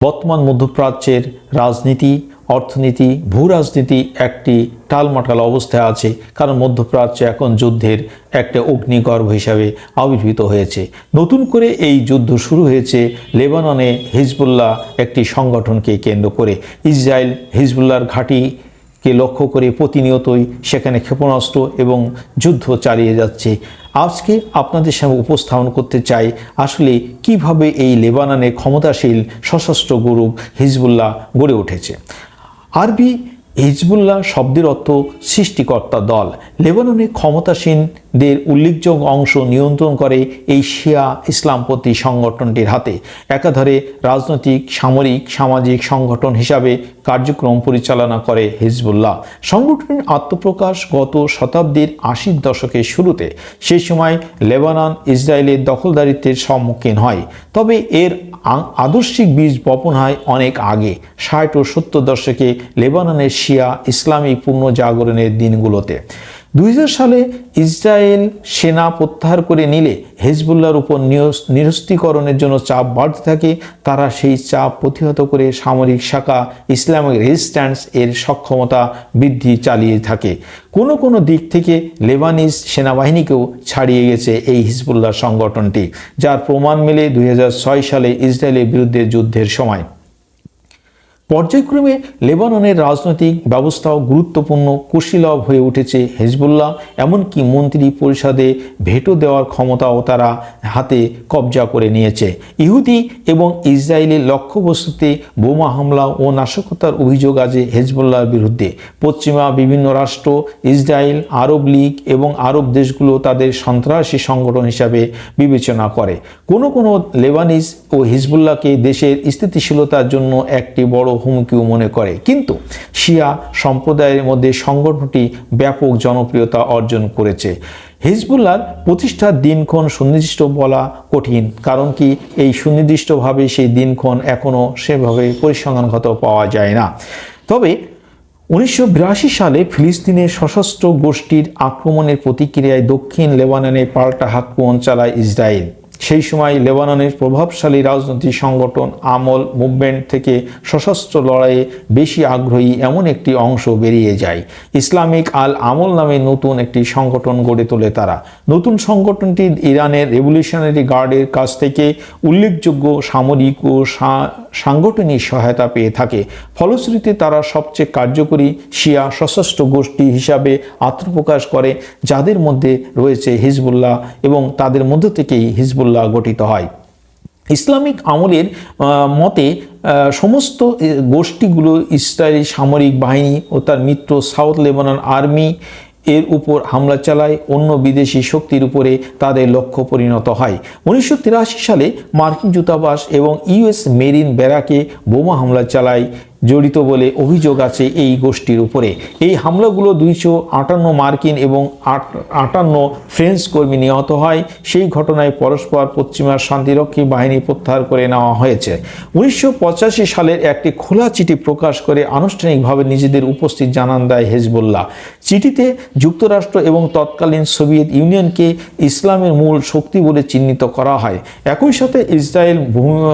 বর্তমান মধ্যপ্রাচ্যের রাজনীতি, অর্থনীতি ভূ রাজনীতি একটি টালমাটাল অবস্থায় আছে, কারণ মধ্যপ্রাচ্য এখন যুদ্ধের একটা অগ্নিগর্ভ হিসাবে আবির্ভূত হয়েছে। নতুন করে এই যুদ্ধ শুরু হয়েছে লেবাননে হিজবুল্লাহ একটি সংগঠনকে কেন্দ্র করে। ইসরায়েল হিজবুল্লাহর ঘাঁটি কে লক্ষ্য করে প্রতিনিয়তই সেখানে ক্ষেপণাস্ত্র এবং যুদ্ধ চালিয়ে যাচ্ছে। আজকে আপনাদের সামনে উপস্থাপন করতে চাই আসলে কীভাবে এই লেবাননে ক্ষমতাশীল সশস্ত্র গ্রুপ হিজবুল্লাহ গড়ে উঠেছে। আরবি হিজবুল্লাহ শব্দের অর্থ সৃষ্টিকর্তা দল। লেবাননে ক্ষমতাসীনদের উল্লেখযোগ্য অংশ নিয়ন্ত্রণ করে এই শিয়া ইসলামপন্থী সংগঠনটির হাতে। একাধারে রাজনৈতিক, সামরিক, সামাজিক সংগঠন হিসাবে কার্যক্রম পরিচালনা করে হিজবুল্লাহ। সংগঠনের আত্মপ্রকাশ গত শতাব্দীর আশির দশকের শুরুতে। সেই সময় লেবানন ইসরায়েলের দখলদারিত্বের সম্মুখীন হয়। তবে এর আদর্শিক বীজ বপন হয় অনেক আগে। ষাট ও সত্তর দশকে লেবাননের শিয়া ইসলামী পুনর্জাগরণের দিনগুলোতে। দুই হাজার সালে ইসরায়েল সেনা প্রত্যাহার করে নিলে হেজবুল্লাহর উপর নিরস- নিরস্ত্রীকরণের জন্য চাপ বাড়তে থাকে। তারা সেই চাপ প্রতিহত করে সামরিক শাখা ইসলামিক রেজিস্ট্যান্স এর সক্ষমতা বৃদ্ধি চালিয়ে থাকে। কোনো কোনো দিক থেকে লেবানিজ সেনাবাহিনীকেও ছাড়িয়ে গেছে এই হিজবুল্লাহ সংগঠনটি, যার প্রমাণ মেলে দুই হাজার ছয় সালে ইসরায়েলের বিরুদ্ধে যুদ্ধের সময়। পর্যায়ক্রমে লেবাননের রাজনৈতিক ব্যবস্থাও গুরুত্বপূর্ণ কুশীলভ হয়ে উঠেছে হেজবুল্লাহ। এমনকি মন্ত্রী পরিষদে ভেটো দেওয়ার ক্ষমতাও তারা হাতে কবজা করে নিয়েছে। ইহুদি এবং ইসরায়েলের লক্ষ্যবস্তুতে বোমা হামলা ও নাশকতার অভিযোগ আছে হেজবুল্লাহর বিরুদ্ধে। পশ্চিমা বিভিন্ন রাষ্ট্র, ইসরায়েল, আরব লীগ এবং আরব দেশগুলো তাদের সন্ত্রাসী সংগঠন হিসাবে বিবেচনা করে। কোনো কোনো লেবানিজ ও হিজবুল্লাহকে দেশের স্থিতিশীলতার জন্য একটি বড় হুমকিও মনে করে। কিন্তু শিয়া সম্প্রদায়ের মধ্যে সংগঠনটি ব্যাপক জনপ্রিয়তা অর্জন করেছে। হিজবুল্লাহর প্রতিষ্ঠার দিনক্ষণ সুনির্দিষ্ট বলা কঠিন, কারণ কি এই সুনির্দিষ্টভাবে সেই দিনক্ষণ এখনও সেভাবে পরিসংখ্যানগত পাওয়া যায় না। তবে উনিশশো বিরাশি সালে ফিলিস্তিনের সশস্ত্র গোষ্ঠীর আক্রমণের প্রতিক্রিয়ায় দক্ষিণ লেবাননে পাল্টা আক্রমণ চালায় ইসরায়েল সেই সময় লেবাননের প্রভাবশালী রাজনৈতিক সংগঠন আমল মুভমেন্ট থেকে সশস্ত্র লড়াইয়ে বেশি আগ্রহী এমন একটি অংশ বেরিয়ে যায়। ইসলামিক আল আমল নামে নতুন একটি সংগঠন গড়ে তোলে তারা। নতুন সংগঠনটি ইরানের রেভলিউশনারি গার্ডের কাছ থেকে উল্লেখযোগ্য সামরিক ও সাংগঠনিক সহায়তা পেয়ে থাকে। ফলশ্রুতিতে তারা সবচেয়ে কার্যকরী শিয়া সশস্ত্র গোষ্ঠী হিসাবে আত্মপ্রকাশ করে, যাদের মধ্যে রয়েছে হিজবুল্লাহ এবং তাদের মধ্য থেকেই হিজবুল্লাহ গঠিত হয়। ইসলামিক আমলের মতে সমস্ত গোষ্ঠীগুলো ইসরায়েলি সামরিক বাহিনী ও তার মিত্র সাউথ লেবানন আর্মি এর উপর হামলা চালায়, অন্য বিদেশি শক্তির উপরে তাদের লক্ষ্য পরিণত হয়। উনিশশো তিরাশি সালে মার্কিন দূতাবাস এবং ইউএস মেরিন ব্যারাকে বোমা হামলা চালায়। জড়িত বলে অভিযোগ আছে এই গোষ্ঠীর উপরে। এই হামলাগুলো দুইশো আটান্ন মার্কিন এবং আট- আটান্ন ফ্রেঞ্চ কর্মী নিহত হয়। সেই ঘটনায় পরস্পর পশ্চিমা শান্তিরক্ষী বাহিনী প্রত্যাহার করে নেওয়া হয়েছে। উনিশশো পঁচাশি সালের একটি খোলা চিঠি প্রকাশ করে আনুষ্ঠানিকভাবে নিজেদের উপস্থিত জানান দেয় হেজবুল্লাহ। চিঠিতে যুক্তরাষ্ট্র এবং তৎকালীন সোভিয়েত ইউনিয়নকে ইসলামের মূল শক্তি বলে চিহ্নিত করা হয়। একই সাথে ইসরায়েল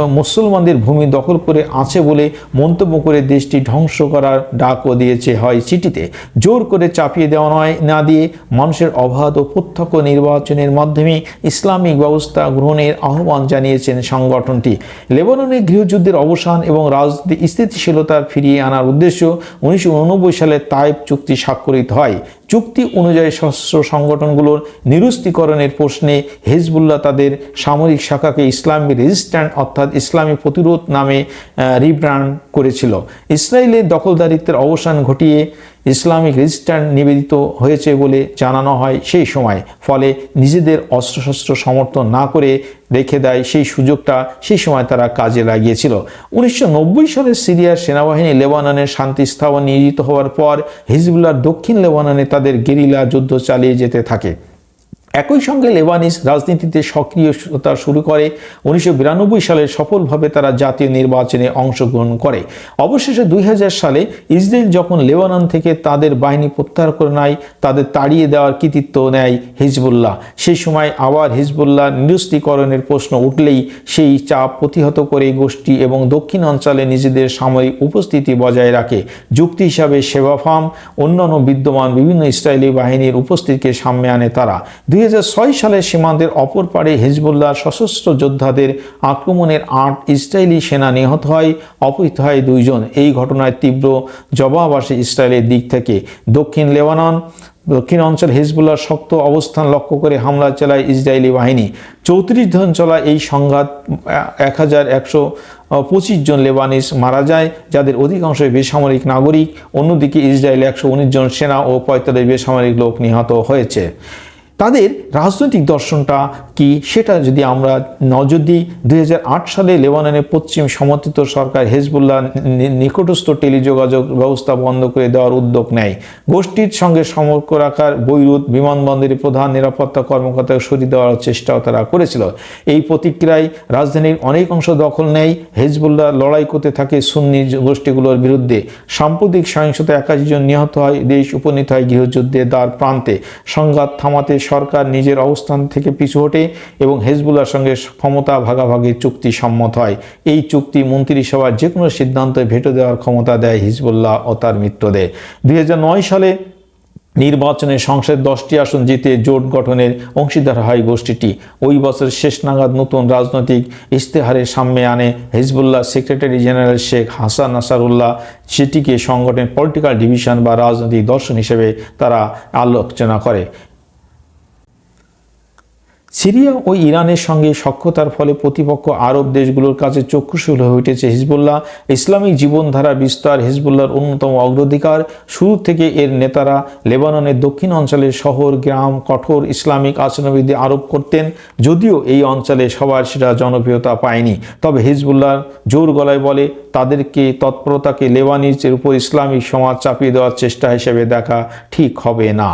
মুসলমানদের ভূমি দখল করে আছে বলে মন্তব্য করে দেশটি ধ্বংস করার ডাকও দিয়েছে। হয় চিঠিতে, জোর করে চাপিয়ে দেওয়া নয়, না দিয়ে মানুষের অবাধ ও প্রত্যক্ষ নির্বাচনের মাধ্যমে ইসলামিক ব্যবস্থা গ্রহণের আহ্বান জানিয়েছেন সংগঠনটি। লেবাননের গৃহযুদ্ধের অবসান এবং রাজনীতি স্থিতিশীলতা ফিরিয়ে আনার উদ্দেশ্য উনিশশো সালে তাইপ চুক্তি স্বাক্ষরিত হয়। চুক্তি অনুযায়ী সশস্ত্র সংগঠনগুলোর নিরস্ত্রীকরণের প্রশ্নে হেজবুল্লাহ তাদের সামরিক শাখাকে ইসলামী রেজিস্ট্যান্ট অর্থাৎ ইসলামী প্রতিরোধ নামে রিব্রান্ড করেছিল। ইসরায়েলের দখলদারিত্বের অবসান ঘটিয়ে ইসলামিক রেজিস্ট্যান্ট নিবেদিত হয়েছে বলে জানানো হয় সেই সময়। ফলে নিজেদের অস্ত্রশস্ত্র সমর্থন না করে রেখে দেয় সেই সুযোগটা সেই সময় তারা কাজে লাগিয়েছিল। উনিশশো নব্বই সালে সিরিয়ার সেনাবাহিনী লেবাননের শান্তি স্থাপন নিয়োজিত হওয়ার পর হিজবুল্লাহ দক্ষিণ লেবাননে তাদের গেরিলা যুদ্ধ চালিয়ে যেতে থাকে। একই সঙ্গে লেবানিস রাজনীতিতে সক্রিয়তা শুরু করে। উনিশশো বিরানব্বই সালে সফলভাবে তারা জাতীয় নির্বাচনে অংশগ্রহণ করে। অবশেষে দুই হাজার সালে ইসরায়েল যখন লেবানন থেকে তাদের বাহিনী প্রত্যাহার করে নেয়, তাদের তাড়িয়ে দেওয়ার কৃতিত্ব নেয় হিজবুল্লাহ। সেই সময় আবার হিজবুল্লাহ নিরস্ত্রীকরণের প্রশ্ন উঠলেই সেই চাপ প্রতিহত করে গোষ্ঠী এবং দক্ষিণ অঞ্চলে নিজেদের সামরিক উপস্থিতি বজায় রাখে। যুক্তি হিসাবে সেবা ফার্ম, অন্যান্য বিদ্যমান বিভিন্ন ইসরায়েলি বাহিনীর উপস্থিতিকে সামনে আনে তারা। দুই সালে সীমান্তের অপর পারে হিজবুল্লাহ সশস্ত্র যোদ্ধাদের আক্রমণের আট ইসরায়েলি সেনা নিহত হয়, অপহৃত হয় দুইজন। এই ঘটনায় তীব্র জবাব আসে ইসরায়েলের দিক থেকে। দক্ষিণ লেবানন, দক্ষিণ অঞ্চল হিজবুল্লাহর শক্ত অবস্থান লক্ষ্য করে হামলা চালায় ইসরায়েলি বাহিনী। চৌত্রিশ জন চলা এই সংঘাত এক হাজার একশো পঁচিশ জন লেবানিস মারা যায়, যাদের অধিকাংশই বেসামরিক নাগরিক। অন্যদিকে ইসরায়েলে একশো উনিশ জন সেনা ও পঁয়তাল্লিশ বেসামরিক লোক নিহত হয়েছে। তাদের রাজনৈতিক দর্শনটা কি? সেটা যদি আমরা নজর দিই সালে লেবাননের পশ্চিম সমর্থিত সরকার হেজবুল্লাহ নিকটস্থ টেলিযোগাযোগ ব্যবস্থা বন্ধ করে দেওয়ার উদ্যোগ নেয়। গোষ্ঠীর সঙ্গে সম্পর্ক রাখার বৈরুত বিমানবন্দরের প্রধান নিরাপত্তা কর্মকর্তাকে সরিয়ে দেওয়ার চেষ্টাও তারা করেছিল। এই প্রতিক্রিয়ায় রাজধানীর অনেক অংশ দখল নেয়। হেজবুল্লাহ লড়াই করতে থাকে সুন্নি গোষ্ঠীগুলোর বিরুদ্ধে। সাম্প্রতিক সহিংসতা একাশি জন নিহত হয়। দেশ উপনীত হয় গৃহযুদ্ধে দ্বার প্রান্তে। সংঘাত থামাতে সরকার নিজের অবস্থান থেকে পিছু হটে এবং হেজবুল্লাহর সঙ্গে ক্ষমতা ভাগাভাগি চুক্তি সম্মত হয়। এই চুক্তি মন্ত্রিসভার যে কোনো সিদ্ধান্তে ভেটো দেওয়ার ক্ষমতা দেয় হিজবুল্লাহ ও তার মিত্রদের। দুই হাজার নয় সালে নির্বাচনে সংসদ দশটি আসন জিতে জোট গঠনের অংশীদার হয় গোষ্ঠীটি। ওই বছর শেষ নাগাদ নতুন রাজনৈতিক ইশতেহারের সামনে আনে Hezbollah secretary general Sheikh Hassan Nasrallah. সেটিকে সংগঠনের পলিটিক্যাল ডিভিশন বা রাজনৈতিক দর্শন হিসেবে তারা আলোচনা করে। সিরিয়া ও ইরানের সঙ্গে সখ্যতার ফলে প্রতিপক্ষ আরব দেশগুলোর কাছে চক্ষুশূল হয়ে উঠেছে হিজবুল্লাহ। ইসলামিক জীবনধারা বিস্তার হিজবুল্লাহর অন্যতম অগ্রাধিকার। শুরু থেকে এর নেতারা লেবাননের দক্ষিণ অঞ্চলের শহর, গ্রাম, কঠোর ইসলামিক আচরণবিধি আরোপ করতেন, যদিও এই অঞ্চলে সবার সেটা জনপ্রিয়তা পায়নি। তবে হিজবুল্লাহ জোর গলায় বলে, তাদেরকে তৎপরতাকে লেবানিজের উপর ইসলামিক সমাজ চাপিয়ে দেওয়ার চেষ্টা হিসেবে দেখা ঠিক হবে না।